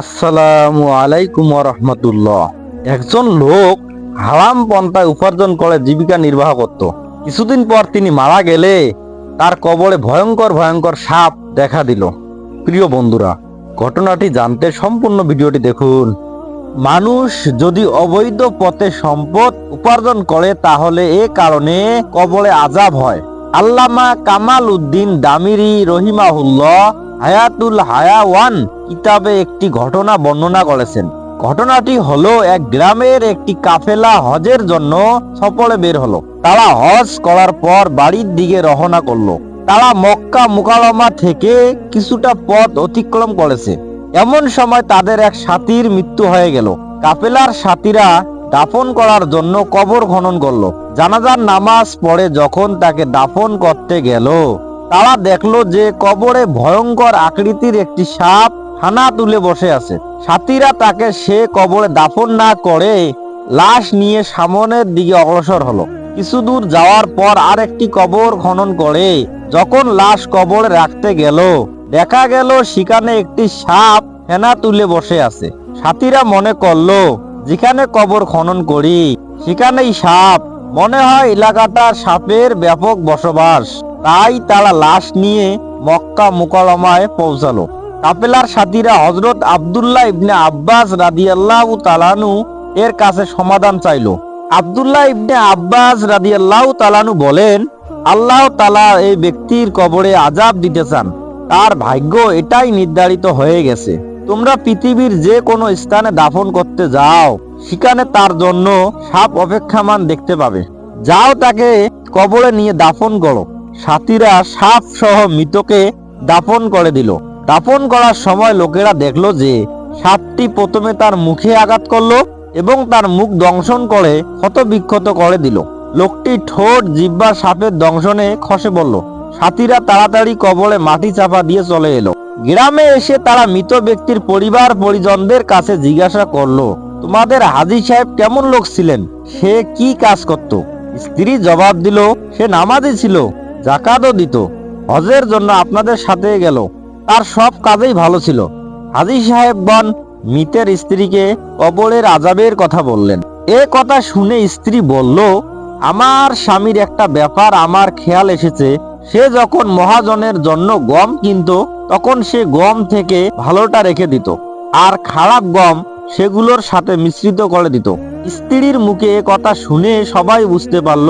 আসসালামু আলাইকুম রহমতুল্লাহ একজন লোক হারাম পন্থায় উপার্জন করে, জীবিকা নির্বাহ করত। কিছুদিন পর তিনি মারা গেলে তার কবরে ভয়ঙ্কর ভয়ঙ্কর সাপ দেখা দিল। প্রিয় বন্ধুরা, ঘটনাটি জানতে সম্পূর্ণ ভিডিওটি দেখুন। মানুষ যদি অবৈধ পথে সম্পদ উপার্জন করে, তাহলে এ কারণে কবলে আজাব হয়। আল্লামা কামাল উদ্দিন দামিরি রহিমাহুল্লাহ হায়াতুল হায়াওয়ান কিতাবে একটি ঘটনা বর্ণনা করেছেন। ঘটনাটি হলো, এক গ্রামের একটি কাফেলা হজের জন্য সফরে বের হলো। তারা হজ করার পর বাড়ির দিকে রওনা করল। তারা মক্কা মুকালমা থেকে কিছুটা পথ অতিক্রম করেছে। এমন সময় তাদের এক সাথীর মৃত্যু হয়ে গেল। কাফেলার সাথীরা দাফন করার জন্য কবর খনন করল। জানাজার নামাজ পড়ে যখন তাকে দাফন করতে গেল তারা দেখল যে কবরে ভয়ঙ্কর আকৃতির একটি সাপ হানা তুলে বসে আছে। সাথীরা তাকে সে কবরে দাফন না করে লাশ নিয়ে সামনের দিকে অগ্রসর হলো। কিছু দূর যাওয়ার পর আরেকটি কবর খনন করে, যখন লাশ কবরে রাখতে গেল, দেখা গেল সেখানে একটি সাপ হেনা তুলে বসে আছে। সাথীরা মনে করল, যেখানে কবর খনন করি, সেখানেই সাপ। মনে হয় এলাকাটা সাপের ব্যাপক বসবাস। তাই তারা লাশ নিয়ে মক্কা মুকালমায় পৌঁছালো। কাপেলার সাথীরা হজরত আব্দুল্লাহ ইবনে আব্বাস রাদিয়াল্লাহু তালানু এর কাছে সমাধান চাইলো। আব্দুল্লাহ ইবনে আব্বাস রাদিয়াল্লাহু তালানু বলেন, আল্লাহ তালা এই ব্যক্তির কবরে আজাব দিতে চান। তার ভাগ্য এটাই নির্ধারিত হয়ে গেছে। তোমরা পৃথিবীর যে কোনো স্থানে দাফন করতে যাও। সেখানে তার জন্য সাপ অপেক্ষামান দেখতে পাবে। যাও তাকে কবরে নিয়ে দাফন করো। সাথীরা সাপ সহ মৃতকে দাফন করে দিল। দাফন করার সময় লোকেরা দেখল যে সাপটি প্রথমে তার মুখে আঘাত করল এবং তার মুখ দংশন করে ক্ষত বিক্ষত করে দিল। লোকটি ঠোঁট জিব্বা সাপের দংশনে খসে পড়ল। সাথীরা তাড়াতাড়ি কবরে মাটি চাপা দিয়ে চলে এলো। গ্রামে এসে তারা মৃত ব্যক্তির পরিবার পরিজনদের কাছে জিজ্ঞাসা করল, তোমাদের হাজি সাহেব কেমন লোক ছিলেন? সে কি কাজ করত? স্ত্রী জবাব দিল, সে নামাজি ছিল। জাকাতও দিত। হজের জন্য আপনাদের সাথে গেল। তার সব কাজেই ভালো ছিল। হাজি সাহেবগণ মিতের স্ত্রীকে কবরের আজাবের কথা বললেন। এ কথা শুনে স্ত্রী বলল, আমার স্বামীর একটা ব্যাপার আমার খেয়াল এসেছে। সে যখন মহাজনের জন্য গম কিনতো, তখন সে গম থেকে ভালোটা রেখে দিত। আর খারাপ গম সেগুলোর সাথে মিশ্রিত করে দিত। স্ত্রীর মুখে এ কথা শুনে সবাই বুঝতে পারল,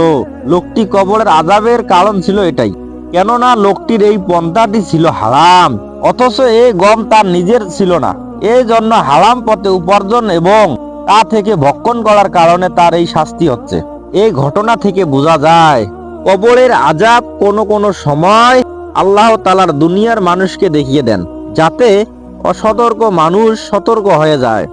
লোকটি কবরের আজাবের কারণ ছিল এটাই। কেননা লোকটির এই পন্থাটি ছিল হারাম, অথচ এই গম তার নিজের ছিল না। এই জন্য হারাম পথে উপার্জন এবং তা থেকে ভক্ষণ করার কারণে তার এই শাস্তি হচ্ছে। এই ঘটনা থেকে বোঝা যায়, কবরের আজাব কোনো কোনো সময় আল্লাহ তালার দুনিয়ার মানুষকে দেখিয়ে দেন, যাতে অসতর্ক মানুষ সতর্ক হয়ে যায়।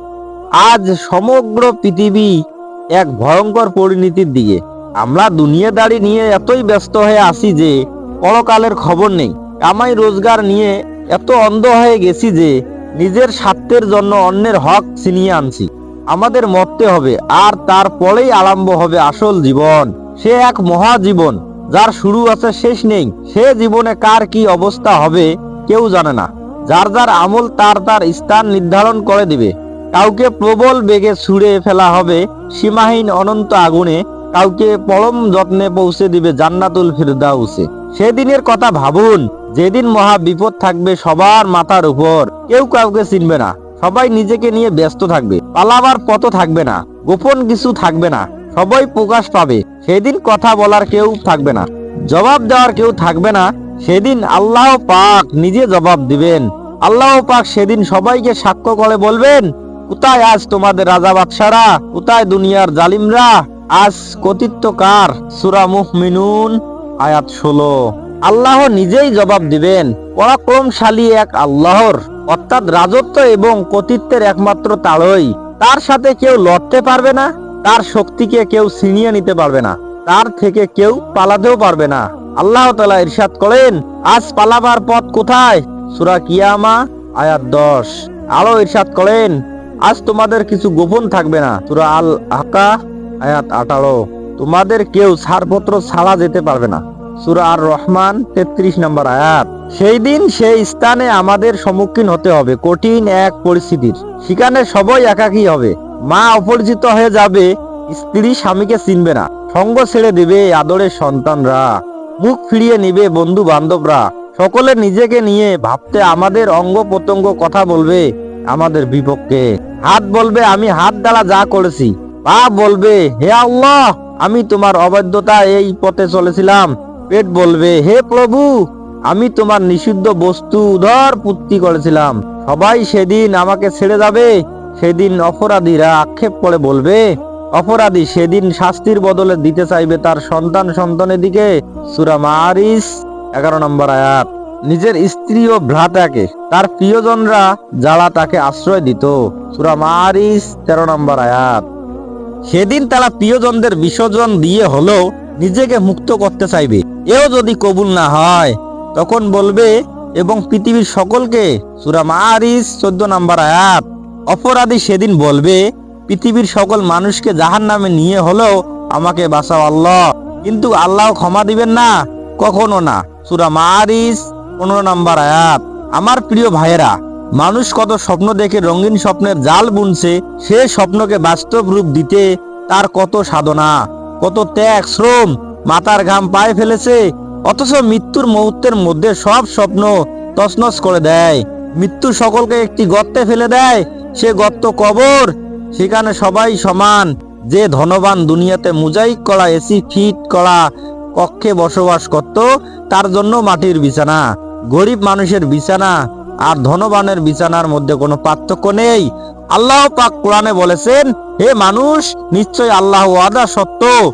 আজ সমগ্র পৃথিবী এক ভয়ঙ্কর পরিণতির দিকে। আমরা দুনিয়াদারি নিয়ে এতই ব্যস্ত হয়ে আছি যে পরকালের খবর নেই। কামাই রোজগার নিয়ে এত অন্ধ হয়ে গেছি যে নিজের স্বার্থের জন্য অন্যের হক ছিনিয়ে আনছি। আমাদের মরতে হবে আর তারপরেই আরম্ভ হবে আসল জীবন। সে এক মহাজীবন, যার শুরু আছে শেষ নেই। সে জীবনে কার কি অবস্থা হবে কেউ জানে না। যার যার আমল তার তার স্থান নির্ধারণ করে দিবে। কাউকে প্রবল বেগে ছুঁড়ে ফেলা হবে, সীমাহীন অনন্ত আগুনে কাউকে পরম যত্নে পৌঁছে দিবে জান্নাতুল ফিরদাউসে। সেদিনের কথা ভাবুন, যেদিন মহা বিপদ থাকবে সবার মাথার উপর। কেউ কাউকে চিনবে না, সবাই নিজেকে নিয়ে ব্যস্ত থাকবে, পালাবার পথ থাকবে না, গোপন কিছু থাকবে না, সবাই প্রকাশ পাবে, সেদিন কথা বলার কেউ থাকবে না, জবাব দেওয়ার কেউ থাকবে না, সেদিন আল্লাহ পাক নিজে জবাব দিবেন। আল্লাহ পাক সেদিন সবাইকে সাক্ষ্য করে বলবেন কোথায় আজ তোমাদের রাজা বাদশারা? কোথায় দুনিয়ার জালিমরা? আজ কতিত্ব কার সুরা মুহমিনুন, আয়াত ষোলো। আল্লাহ নিজেই জবাব দিবেন, পরাক্রমশালী এক আল্লাহর। অর্থাৎ রাজত্ব এবং কতিত্বের একমাত্র তাড়ই তার সাথে কেউ লড়তে পারবে না, তার শক্তিকে কেউ ছিনিয়ে নিতে পারবে না, তার থেকে কেউ পালাতেও পারবে না। আল্লাহ তালা ইরশাদ করেন, আজ পালাবার পথ কোথায়? সুরা কিয়ামা, আয়াত দশ। আরও ইরশাদ করেন আজ তোমাদের কিছু গোপন থাকবে না। সুরা আল আকা আয়াত আঠারো। তোমাদের কেউ ছাড়পত্র ছাড়া যেতে পারবে না। সুরা আর রহমান তেত্রিশ নম্বর আয়াত। সেই দিন সেই স্থানে আমাদের সম্মুখীন হতে হবে, কঠিন এক পরিস্থিতির। সেখানে সবাই একাকী হবে। মা অপরিচিত হয়ে যাবে, স্ত্রী স্বামীকে চিনবে না। সঙ্গ ছেড়ে দেবে আদরের সন্তানরা। মুখ ফিরিয়ে নিবে বন্ধু বান্ধবরা সকলে নিজেকে নিয়ে ভাবতে আমাদের অঙ্গ প্রত্যঙ্গ কথা বলবে। আমাদের বিপক্ষে। হাত বলবে, আমি হাত দ্বারা যা করেছি, পা বলবে, হে আল্লাহ, আমি তোমার অবাধ্যতা এই পথে চলেছিলাম। পেট বলবে, হে প্রভু, আমি তোমার নিষিদ্ধ বস্তু উধর পুত্তি করেছিলাম। সবাই সেদিন আমাকে ছেড়ে যাবে, সেদিন অপরাধীরা আক্ষেপ করে বলবে, অপরাধী সেদিন শাস্তির বদলে দিতে চাইবে তার সন্তান সন্তানের দিকে। সুরা মারিস এগারো নম্বর আয়াত। নিজের স্ত্রী ও ভ্রাতাকে, তার প্রিয়জনরা যারা তাকে আশ্রয় দিত। সুরা মারিস, তেরো নম্বর আয়াত। সেদিন তারা প্রিয়জনদের বিসর্জন দিয়ে হলেও নিজেকে মুক্ত করতে চাইবে। এও যদি কবুল না হয়, তখন বলবে এবং পৃথিবীর সকলকে, সুরা মারিস, চোদ্দ নম্বর আয়াত, অপরাধী সেদিন বলবে, পৃথিবীর সকল মানুষকে জাহান নামে নিয়ে হলেও আমাকে বাঁচাও আল্লাহ। কিন্তু আল্লাহ ক্ষমা দিবেন না? কখনো না। সুরা মারিস পনেরো নম্বর আয়াত। আমার প্রিয় ভাইয়েরা, মানুষ কত স্বপ্ন দেখে রঙিন স্বপ্নের জাল বুনছে, সে স্বপ্নকে বাস্তব রূপ দিতে তার কত সাধনা, কত ত্যাগ, শ্রম, মাথার ঘাম পায়ে ফেলেছে, অথচ মৃত্যুর মুহূর্তের মধ্যে সব স্বপ্ন তছনছ করে দেয়। মৃত্যু সকলকে একটি গর্তে ফেলে দেয়, সে গর্ত কবর, সেখানে সবাই সমান। যে ধনবান দুনিয়াতে মুজাইক করা, এসি ফিট করা, কক্ষে বসবাস করত, তার জন্য মাটির বিছানা। গরিব মানুষের বিছানা আর ধনবানের বিছানার মধ্যে কোনো পার্থক্য নেই। আল্লাহ পাক কোরআনে বলেছেন, হে মানুষ, নিশ্চয় আল্লাহ ওয়াদা সত্য।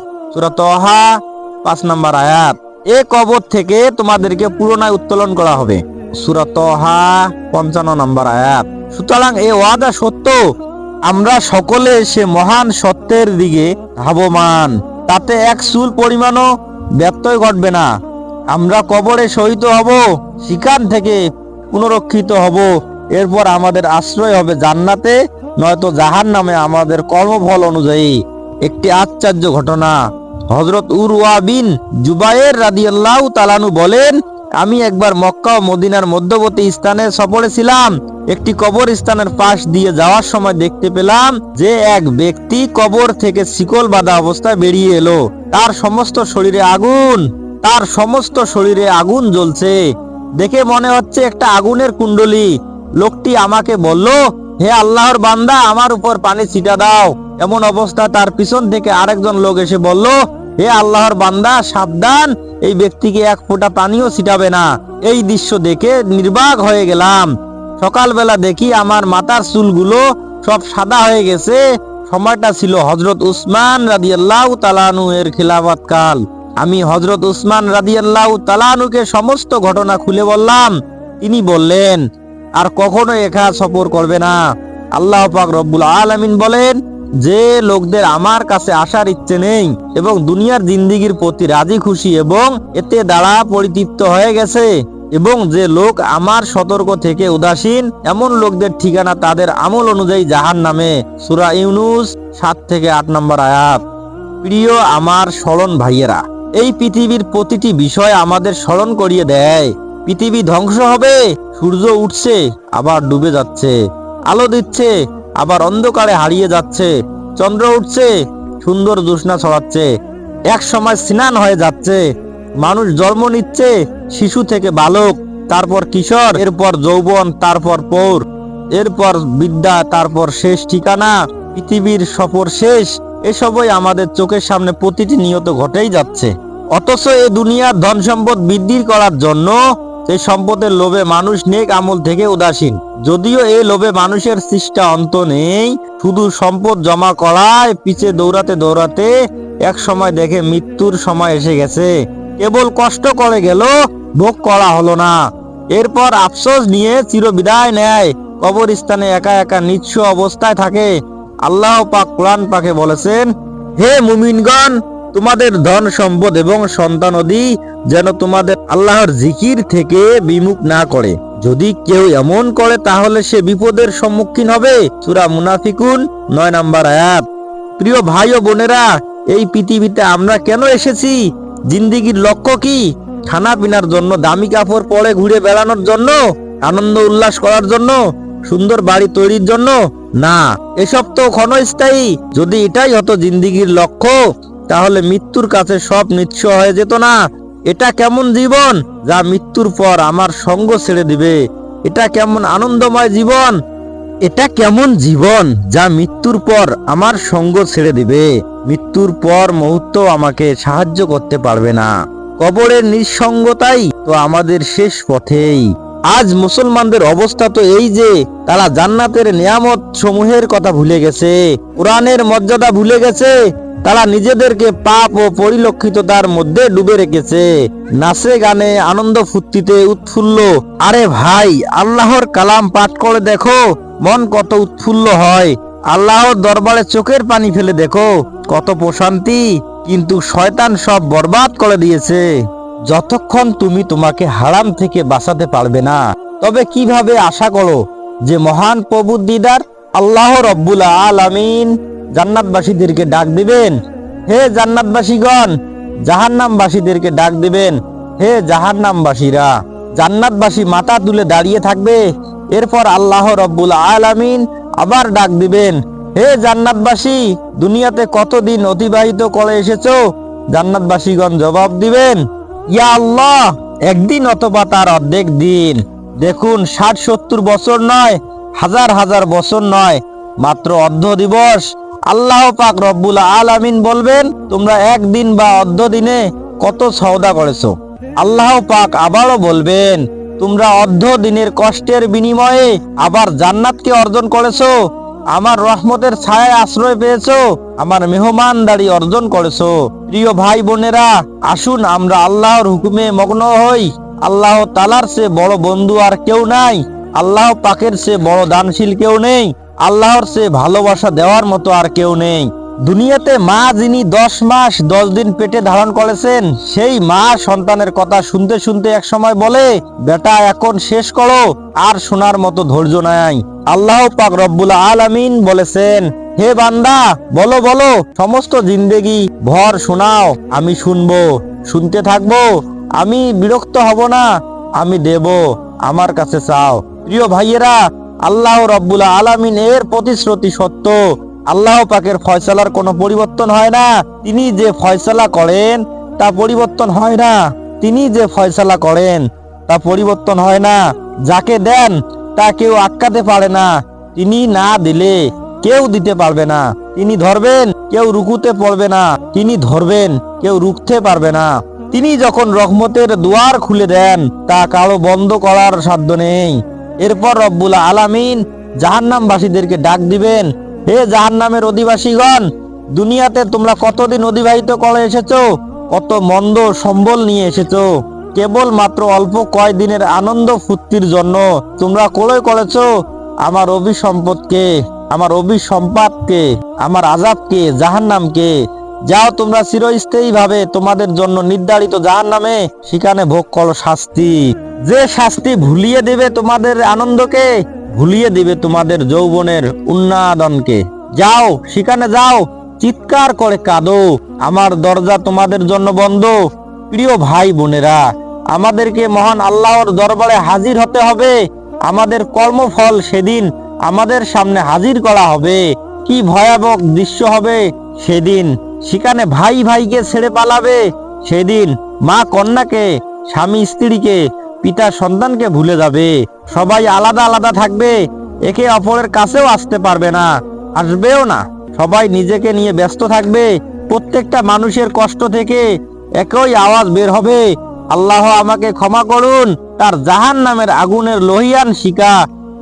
পাঁচ নম্বর আয়াত। এ কবর থেকে তোমাদেরকে পুরোনায় উত্তোলন করা হবে। সূরা তহা, পঞ্চান্ন নম্বর আয়াত। সুতরাং এ সত্য। আমরা সকলে সে মহান সত্যের দিকে ধাবমান। তাতে এক চুল পরিমাণও ব্যত্যয় ঘটবে না। আমরা কবরে শহীদ হব, সেখান থেকে পুনরক্ষিত হব। এরপর আমাদের আশ্রয় হবে জান্নাতে, নয়তো জাহান নামে আমাদের কর্মফল অনুযায়ী। একটি আশ্চর্য ঘটনা। হজরত উরওয়া বিন জুবায়ের রাদিয়াল্লাহু তালানু বলেন, আমি একবার মক্কা ও মদিনার মধ্যবর্তী স্থানে সফরে ছিলাম। একটি কবর স্থানের পাশ দিয়ে যাওয়ার সময় দেখতে পেলাম যে এক ব্যক্তি কবর থেকে শিকল বাঁধা অবস্থায় বেরিয়ে এলো। তার সমস্ত শরীরে আগুন তার সমস্ত শরীরে আগুন জ্বলছে। দেখে মনে হচ্ছে একটা আগুনের কুণ্ডলি। লোকটি আমাকে বলল, হে আল্লাহর বান্দা, আমার উপর পানি ছিটা দাও। এমন অবস্থা তার পিছন থেকে আরেকজন লোক এসে বলল, হে আল্লাহর বান্দা, সাবধান, এই ব্যক্তিকে এক ফোঁটা পানিও ছিটাবে না। এই দৃশ্য দেখে নির্বাক হয়ে গেলাম। সকালবেলা দেখি আমার মাথার চুলগুলো সব সাদা হয়ে গেছে। সময়টা ছিল হজরত উসমান রাদিয়াল্লাহু তালানু এর খিলাফত কাল। আমি হজরত উসমান রাদিয়াল্লাহু তালানুকে সমস্ত ঘটনা খুলে বললাম। তিনি বললেন, আর কখনো একা সফর করবে না। আল্লাহ পাক রব্বুল আলামিন বলেন, যে লোকদের আমার কাছে আসার ইচ্ছে নেই এবং দুনিয়ার জিন্দিগির প্রতি রাজি খুশি এবং এতে দ্বারা পরিতৃপ্ত হয়ে গেছে এবং যে লোক আমার সতর্ক থেকে উদাসীন, এমন লোকদের ঠিকানা তাদের আমল অনুযায়ী জাহান নামে সুরা ইউনুস সাত থেকে আট নম্বর আয়াত। প্রিয় আমার স্মরণ ভাইয়েরা এই পৃথিবীর প্রতিটি বিষয় আমাদের স্মরণ করিয়ে দেয়। পৃথিবী ধ্বংস হবে, সূর্য উঠছে, আবার ডুবে যাচ্ছে। আলো দিচ্ছে, আবার অন্ধকারে হারিয়ে যাচ্ছে। চন্দ্র উঠছে, সুন্দর জ্যোৎস্না ছড়াচ্ছে। এক সময় স্নান হয়ে যাচ্ছে। মানুষ জন্ম নিচ্ছে, শিশু থেকে বালক, তারপর কিশোর, এরপর যৌবন, তারপর পৌর। এরপর বিদ্যা, তারপর শেষ ঠিকানা। পৃথিবীর সফর শেষ এসবই আমাদের চোখের সামনে প্রতিটি নিয়ত ঘটেই যাচ্ছে। অথচ এ দুনিয়ার ধন সম্পদ বৃদ্ধি করার জন্য সেই সম্পদের লোভে মানুষ নেক আমল থেকে উদাসীন। যদিও এই লোভে মানুষের সৃষ্টা অন্ত নেই, শুধু সম্পদ জমা করায় পিছে দৌড়াতে দৌড়াতে এক সময় দেখে মৃত্যুর সময় এসে গেছে। কেবল কষ্ট করে গেল, ভোগ করা হলো না। এরপর আফসোস নিয়ে চিরবিদায় নেয় কবরস্থানে একা একা নিঃস্ব অবস্থায় থাকে। আল্লাহ পাক কোরআন পাকে বলেছেন, হে মুমিনগণ, তোমাদের ধন সম্পদ এবং সন্তানদি যেন তোমাদের আল্লাহর জিকির থেকে বিমুখ না করে। যদি কেউ এমন করে, তাহলে সে বিপদের সম্মুখীন হবে। সূরা মুনাফিকুন, নয় নাম্বার আয়াত। প্রিয় ভাই ও বোনেরা, এই পৃথিবীতে আমরা কেন এসেছি? জিন্দিগির লক্ষ্য কি? খানা পিনার জন্য, দামি কাপড় পরে ঘুরে বেড়ানোর জন্য, আনন্দ উল্লাস করার জন্য সুন্দর বাড়ি তৈরির জন্য? না, এসব তো ক্ষণস্থায়ী। যদি এটাই হতো জিন্দিগির লক্ষ্য, তাহলে মৃত্যুর কাছে সব নিঃস্ব হয়ে যেত না। এটা কেমন জীবন যা মৃত্যুর পর আমার সঙ্গ ছেড়ে দিবে? এটা কেমন আনন্দময় জীবন? এটা কেমন জীবন যা মৃত্যুর পর আমার সঙ্গ ছেড়ে দিবে? মৃত্যুর পর মুহূর্ত আমাকে সাহায্য করতে পারবে না। কবরের নিঃসঙ্গতাই তো আমাদের শেষ পথেই। আজ মুসলমানদের অবস্থা তো এই যে, তারা জান্নাতের নিয়ামত সমূহের কথা ভুলে গেছে, কোরআনের মর্যাদা ভুলে গেছে, তারা নিজেদেরকে পাপ ও পরিলক্ষিততার মধ্যে ডুবে রেখেছে। নাচে গানে আনন্দ ফুর্তিতে উৎফুল্ল, আরে ভাই, আল্লাহর কালাম পাঠ করে দেখো, মন কত উৎফুল্ল হয়। আল্লাহর দরবারে চোখের পানি ফেলে দেখো, কত প্রশান্তি, কিন্তু শয়তান সব বরবাদ করে দিয়েছে। যতক্ষণ তুমি তোমাকে হারাম থেকে বাঁচাতে পারবে না, তবে কীভাবে আশা করো যে মহান প্রভু দিদার আল্লাহ রব্বুল আলামিন জান্নাতবাসীদেরকে ডাক দিবেন? হে জান্নাতবাসীগণ, জাহান্নামবাসীদেরকে ডাক দিবেন। হে জাহান্নামবাসীরা, জান্নাতবাসী মাথা তুলে দাঁড়িয়ে থাকবে। এরপর আল্লাহ রব্বুল আলামিন আবার ডাক দিবেন, হে জান্নাতবাসী, দুনিয়াতে কতদিন অতিবাহিত করে এসেছ? জান্নাতবাসীগণ জবাব দিবেন ইয়া আল্লাহ, একদিন অথবা তার অর্ধেক দিন। দেখুন, ষাট সত্তর বছর নয়, হাজার হাজার বছর নয়, মাত্র অর্ধ দিবস। আল্লাহ পাক রব্বুল আলামিন বলবেন, তোমরা একদিন বা অর্ধ দিনে কত সওদা করেছ? আল্লাহ পাক আবারও বলবেন, তোমরা অর্ধ দিনের কষ্টের বিনিময়ে আবার জান্নাতকে অর্জন করেছ। আমার রহমতের ছায় আশ্রয় পেয়েছ, আমার মেহমান মেহমানদারি অর্জন করেছ। প্রিয় ভাই বোনেরা, আসুন আমরা আল্লাহর হুকুমে মগ্ন হই। আল্লাহ তালার সে বড় বন্ধু আর কেউ নাই। আল্লাহ পাকের সে বড় দানশীল কেউ নেই। আল্লাহর সে ভালোবাসা দেওয়ার মতো আর কেউ নেই। দুনিয়াতে মা যিনি দশ মাস দশ দিন পেটে ধারণ করেছেন, সেই মা সন্তানের কথা শুনতে শুনতে এক সময় বলে, বেটা, এখন শেষ করো, আর শোনার মতো ধৈর্য নাই। আল্লাহ পাক রব্বুল আলামিন বলেছেন, হে বান্দা, বলো বলো, সমস্ত জিন্দেগি ভর শোনাও, আমি শুনব, শুনতে থাকব, আমি বিরক্ত হব না, আমি দেব, আমার কাছে চাও। প্রিয় ভাইয়েরা, আল্লাহ রব্বুল আলামিন এর প্রতিশ্রুতি সত্য। আল্লাহ পাকের ফয়সালার কোনো পরিবর্তন হয় না। তিনি যে ফয়সালা করেন, তা পরিবর্তন হয় না। তিনি যে ফয়সালা করেন, তা পরিবর্তন হয় না। যাকে দেন, তা কেউ আটকাতে পারে না। তিনি না দিলে কেউ দিতে পারবে না। তিনি ধরবেন, কেউ রুকুতে পড়বে না। তিনি ধরবেন, কেউ রুখতে পারবে না। তিনি যখন রহমতের দুয়ার খুলে দেন, তা কারও বন্ধ করার সাধ্য নেই। এরপর রব্বুল আলামিন জাহান্নামবাসীদেরকে ডাক দিবেন হে জাহান্নামের অধিবাসীগণ, দুনিয়াতে তোমরা কতদিন অধিবাহিত করে এসেছ? কত মন্দ সম্বল নিয়ে এসেছ? কেবল মাত্র অল্প কয়দিনের আনন্দ ফুর্তির জন্য তোমরা কোলয় করেছ? আমার অভিসম্পদকে, আমার অভিসম্পাদকে আমার আজাবকে জাহান্নামকে, যাও তোমরা চিরস্থায়ী ভাবে তোমাদের জন্য নির্ধারিত জাহান্নামে সেখানে ভোগ করো শাস্তি। যে শাস্তি ভুলিয়ে দেবে তোমাদের আনন্দকে ভুলিয়ে দিবে তোমাদের যৌবনের উন্নাদনকে যাও, সেখানে যাও, চিৎকার করে কাঁদো। আমার দরজা তোমাদের জন্য বন্ধ। প্রিয় ভাই বোনেরা, আমাদেরকে মহান আল্লাহর দরবারে হাজির হতে হবে। আমাদের কর্মফল সেদিন আমাদের সামনে হাজির করা হবে। কি ভয়াবহ দৃশ্য হবে সেদিন। সেখানে ভাই ভাইকে ছেড়ে পালাবে। সেদিন মা কন্যাকে, স্বামী স্ত্রীকে পিতা সন্তানকে ভুলে যাবে। সবাই আলাদা আলাদা থাকবে। একে অপরের কাছেও আসতে পারবে না, আসবেও না। সবাই নিজেকে নিয়ে ব্যস্ত থাকবে। প্রত্যেকটা মানুষের কষ্ট থেকে একই আওয়াজ বের হবে। আল্লাহ আমাকে ক্ষমা করুন, তার জাহান নামের আগুনের লোহিয়ান শিকা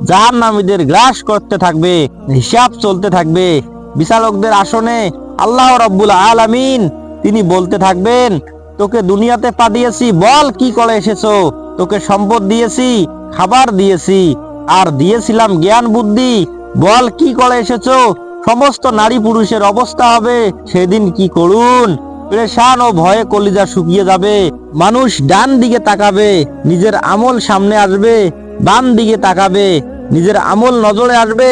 জাহান নামীদের গ্রাস করতে থাকবে, হিসাব চলতে থাকবে। বিচারকদের আসনে আল্লাহ রব্বুল আলামিন, তিনি বলতে থাকবেন, তোকে দুনিয়াতে পাঠিয়েছি, বল কি করে এসেছ? তোকে সম্পদ দিয়েছি, খাবার দিয়েছি, আর দিয়েছিলাম জ্ঞান বুদ্ধি। বল, কি করে এসেছ? সমস্ত নারী পুরুষের অবস্থা হবে, সেদিন কি করুন? প্রেশান ও ভয়ে কলিজা শুকিয়ে যাবে। মানুষ ডান দিকে তাকাবে, নিজের আমল সামনে আসবে, বাম দিকে তাকাবে, নিজের আমল নজরে আসবে,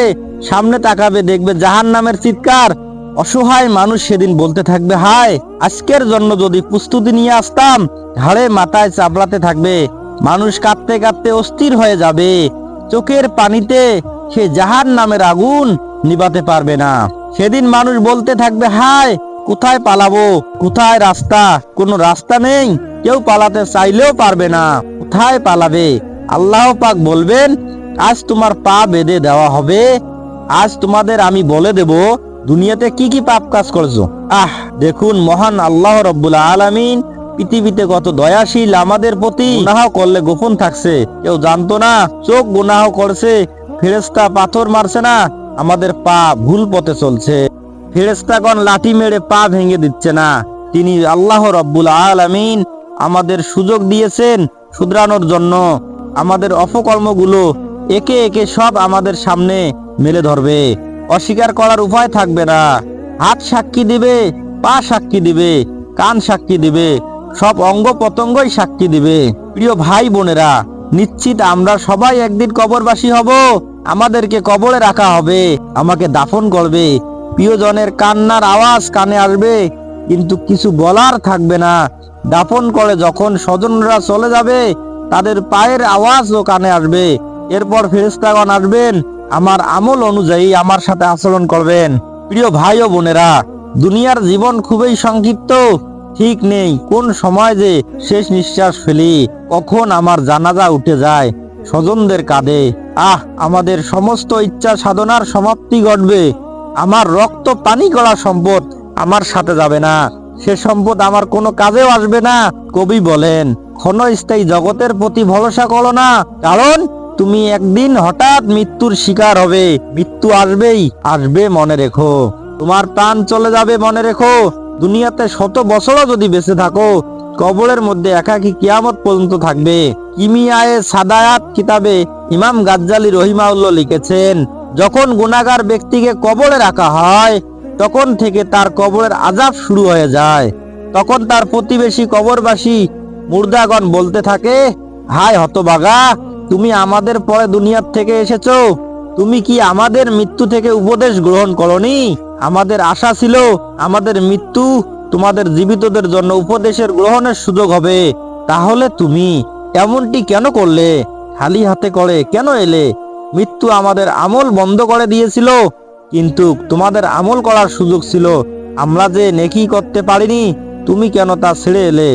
সামনে তাকাবে, দেখবে জাহান নামের চিৎকার। অসহায় মানুষ সেদিন বলতে থাকবে, হায়, আজকের জন্য যদি প্রস্তুতি নিয়ে আসতাম, ঘাড়ে মাথায় চাপড়াতে থাকবে। মানুষ কাঁদতে কাঁদতে অস্থির হয়ে যাবে। চোখের পানিতে সে জাহান নামের আগুন নিবাতে পারবে না। সেদিন মানুষ বলতে থাকবে, হায়, কোথায় পালাবো? কোথায় রাস্তা? কোনো রাস্তা নেই। কেউ পালাতে চাইলেও পারবে না। কোথায় পালাবে? আল্লাহ পাক বলবেন, আজ তোমার পা বেঁধে দেওয়া হবে। আজ তোমাদের আমি বলে দেব, দুনিয়াতে কি কি পাপ কাজ করছ? আহ, দেখুন মহান আল্লাহ রব্বুল আলামিন পৃথিবীতে কত দয়াশীল আমাদের প্রতি। গুনাহ করলে গোপন থাকছে, কেউ জানতো না, চোখ গুনাহ করছে ফেরেস্তা পাথর মারছে না, আমাদের পা ভুল পথে চলছে। ফেরেস্তাগণ লাঠি মেরে পা ভেঙে দিচ্ছে না, তিনি আল্লাহ রব্বুল আলামিন আমাদের সুযোগ দিয়েছেন শুধরানোর জন্য। আমাদের অপকর্মগুলো একে একে সব আমাদের সামনে মেলে ধরবে, অস্বীকার করার উপায় থাকবে না। হাত সাক্ষী দিবে, পা সাক্ষী দিবে, কান সাক্ষী দিবে সব অঙ্গ প্রত্যঙ্গই সাক্ষী দিবে। প্রিয় ভাই বোনেরা, নিশ্চিত আমরা সবাই একদিন কবরবাসী হব। আমাদেরকে কবরে রাখা হবে, আমাকে দাফন করবে। প্রিয়জনের কান্নার আওয়াজ কানে আসবে, কিন্তু কিছু বলার থাকবে না। দাফন করে যখন স্বজনরা চলে যাবে, তাদের পায়ের আওয়াজও কানে আসবে। এরপর ফেরেস্তাগণ আসবেন, আমার আমল অনুযায়ী আমার সাথে আচরণ করবেন। প্রিয় ভাই ও বোনেরা, দুনিয়ার জীবন খুবই সংক্ষিপ্ত। ঠিক নেই, কোন সময় যে শেষ নিঃশ্বাস ফেলি, কখন আমার জানাজা উঠে যায়, স্বজনদের কাঁধে। আহ, আমাদের সমস্ত ইচ্ছা সাধনার সমাপ্তি ঘটবে। আমার রক্ত পানি করা সম্পদ আমার সাথে যাবে না। সে সম্পদ আমার কোনো কাজেও আসবে না, কবি বলেন। ক্ষণস্থায়ী জগতের প্রতি ভরসা করো না, কারণ তুমি একদিন হঠাৎ মৃত্যুর শিকার হবে। মৃত্যু আসবেই, আসবে মনে রেখো। তোমার প্রাণ চলে যাবে মনে রেখো। দুনিয়াতে শত বছরও যদি বেঁচে থাকো, কবরের মধ্যে একাকি কিয়ামত পর্যন্ত থাকবে। কিমিয়ায়ে সাদায়াত কিতাবে ইমাম গাজ্জালি রহিমাউল্লাহ লিখেছেন, যখন গুনাগার ব্যক্তিকে কবরে রাখা হয়, তখন থেকে তার কবরের আজাব শুরু হয়ে যায়। তখন তার প্রতিবেশী কবরবাসী মুর্দাগণ বলতে থাকে, হায় হতবাগা, তুমি আমাদের পরে দুনিয়ার থেকে এসেছ। তুমি কি আমাদের মৃত্যু থেকে উপদেশ গ্রহণ করনি? আমাদের আশা ছিল আমাদের মৃত্যু তোমাদের জীবিতদের জন্য উপদেশের গ্রহণের সুযোগ হবে। তাহলে তুমি এমনটি কেন করলে? খালি হাতে করে কেন এলে? মৃত্যু আমাদের আমল বন্ধ করে দিয়েছিল, কিন্তু তোমাদের আমল করার সুযোগ ছিল। আমরা যে নেকি করতে পারিনি, তুমি কেন তা ছেড়ে এলে?